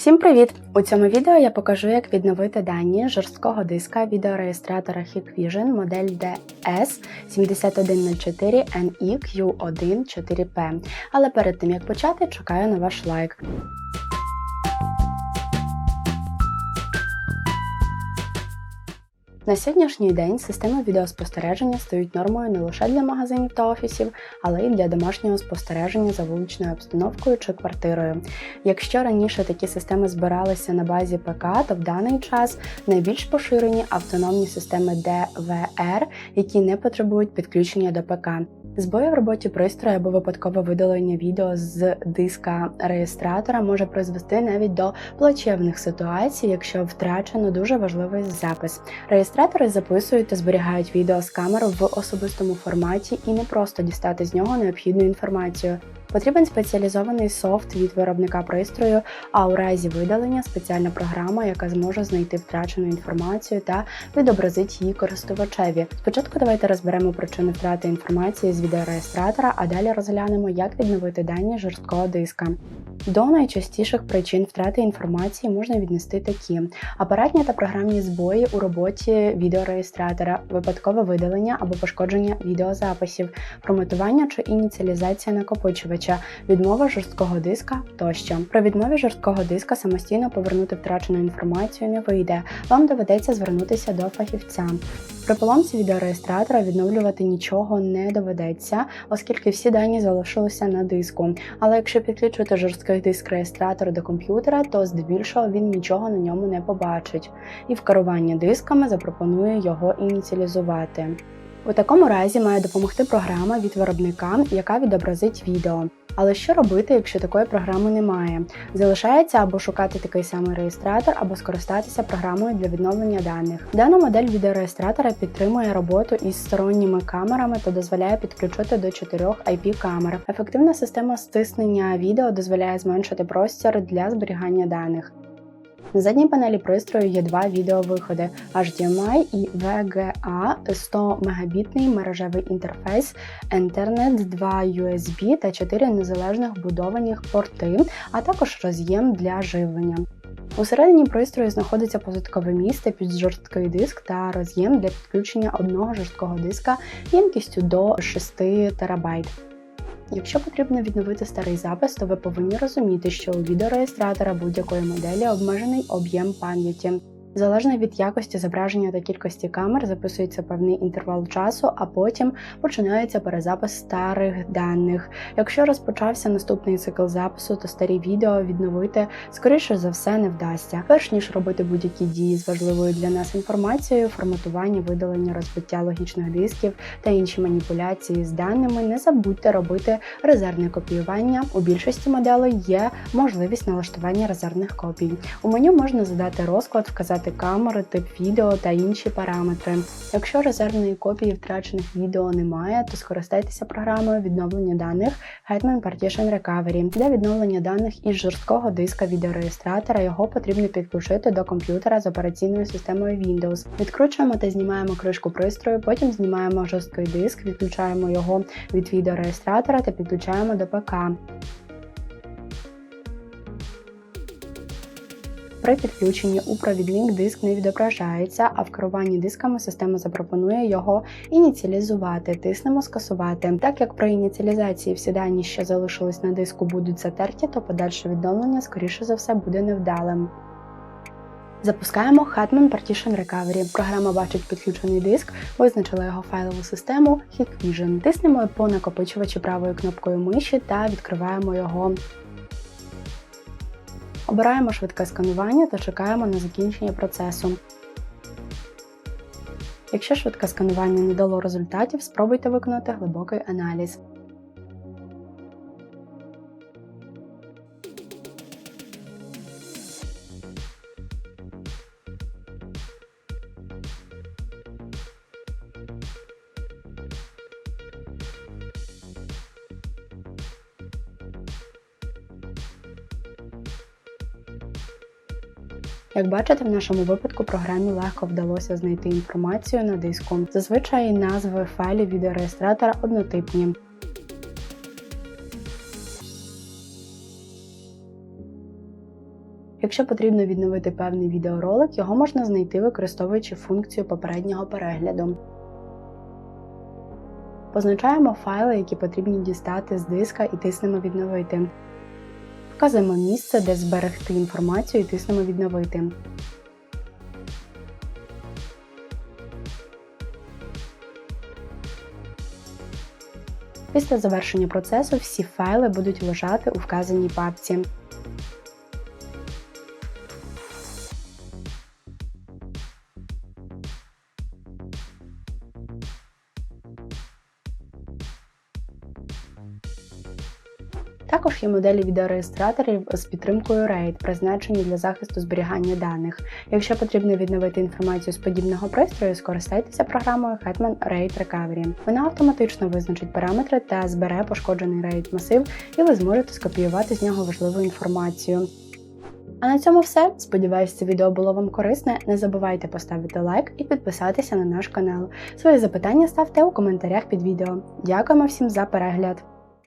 Всім привіт! У цьому відео я покажу, як відновити дані жорсткого диска відеореєстратора Hikvision модель DS7104NEQ14P. Але перед тим як почати, чекаю на ваш лайк. На сьогоднішній день системи відеоспостереження стають нормою не лише для магазинів та офісів, але й для домашнього спостереження за вуличною обстановкою чи квартирою. Якщо раніше такі системи збиралися на базі ПК, то в даний час найбільш поширені автономні системи DVR, які не потребують підключення до ПК. Збої в роботі пристрою або випадкове видалення відео з диска реєстратора може призвести навіть до плачевних ситуацій, якщо втрачено дуже важливий запис. Реєстратори записують та зберігають відео з камер в особистому форматі і не просто дістати з нього необхідну інформацію. Потрібен спеціалізований софт від виробника пристрою, а у разі видалення спеціальна програма, яка зможе знайти втрачену інформацію та відобразити її користувачеві. Спочатку давайте розберемо причини втрати інформації з відеореєстратора, а далі розглянемо, як відновити дані жорсткого диска. До найчастіших причин втрати інформації можна віднести такі: апаратні та програмні збої у роботі відеореєстратора, випадкове видалення або пошкодження відеозаписів, промотування чи ініціалізація накопичувача, відмова жорсткого диска тощо. При відмові жорсткого диска самостійно повернути втрачену інформацію не вийде. Вам доведеться звернутися до фахівця. При поломці відеореєстратора відновлювати нічого не доведеться, оскільки всі дані залишилися на диску. Але якщо підключити жорсткий диск реєстратора до комп'ютера, то здебільшого він нічого на ньому не побачить, і в керуванні дисками запропонує його ініціалізувати. У такому разі має допомогти програма від виробника, яка відобразить відео. Але що робити, якщо такої програми немає? Залишається або шукати такий самий реєстратор, або скористатися програмою для відновлення даних. Дана модель відеореєстратора підтримує роботу із сторонніми камерами та дозволяє підключити до 4 IP камер. Ефективна система стиснення відео дозволяє зменшити простір для зберігання даних. На задній панелі пристрою є два відеовиходи HDMI і VGA, 100 мегабітний мережевий інтерфейс, Ethernet, 2 USB та 4 незалежних вбудованих порти, а також роз'єм для живлення. Усередині пристрою знаходиться позиткове місце під жорсткий диск та роз'єм для підключення одного жорсткого диска ємкістю до 6 ТБ. Якщо потрібно відновити старий запис, то ви повинні розуміти, що у відеореєстратора будь-якої моделі обмежений об'єм пам'яті. Залежно від якості зображення та кількості камер записується певний інтервал часу, а потім починається перезапис старих даних. Якщо розпочався наступний цикл запису, то старі відео відновити скоріше за все не вдасться. Перш ніж робити будь-які дії з важливою для нас інформацією, форматування, видалення, розбиття логічних дисків та інші маніпуляції з даними, не забудьте робити резервне копіювання. У більшості моделей є можливість налаштування резервних копій. У меню можна задати розклад, вказати вказати камери, тип відео та інші параметри. Якщо резервної копії втрачених відео немає, то скористайтеся програмою відновлення даних Hetman Partition Recovery. Для відновлення даних із жорсткого диска відеореєстратора його потрібно підключити до комп'ютера з операційною системою Windows. Відкручуємо та знімаємо кришку пристрою, потім знімаємо жорсткий диск, відключаємо його від відеореєстратора та підключаємо до ПК. При підключенні у провідник диск не відображається, а в керуванні дисками система запропонує його ініціалізувати. Тиснемо скасувати. Так як при ініціалізації всі дані, що залишились на диску, будуть затерті, то подальше відновлення, скоріше за все, буде невдалим. Запускаємо Hetman Partition Recovery. Програма бачить підключений диск, визначила його файлову систему Hikvision. Тиснемо по накопичувачі правою кнопкою миші та відкриваємо його. Обираємо швидке сканування та чекаємо на закінчення процесу. Якщо швидке сканування не дало результатів, спробуйте виконати глибокий аналіз. Як бачите, в нашому випадку програмі легко вдалося знайти інформацію на диску. Зазвичай назви файлів відеореєстратора однотипні. Якщо потрібно відновити певний відеоролик, його можна знайти, використовуючи функцію попереднього перегляду. Позначаємо файли, які потрібно дістати з диска і тиснемо відновити. Вказуємо місце, де зберегти інформацію і тиснемо відновити. Після завершення процесу всі файли будуть лежати у вказаній папці. Також є моделі відеореєстраторів з підтримкою RAID, призначені для захисту зберігання даних. Якщо потрібно відновити інформацію з подібного пристрою, скористайтеся програмою Hetman RAID Recovery. Вона автоматично визначить параметри та збере пошкоджений RAID масив, і ви зможете скопіювати з нього важливу інформацію. А на цьому все. Сподіваюсь, це відео було вам корисне. Не забувайте поставити лайк і підписатися на наш канал. Свої запитання ставте у коментарях під відео. Дякуємо всім за перегляд!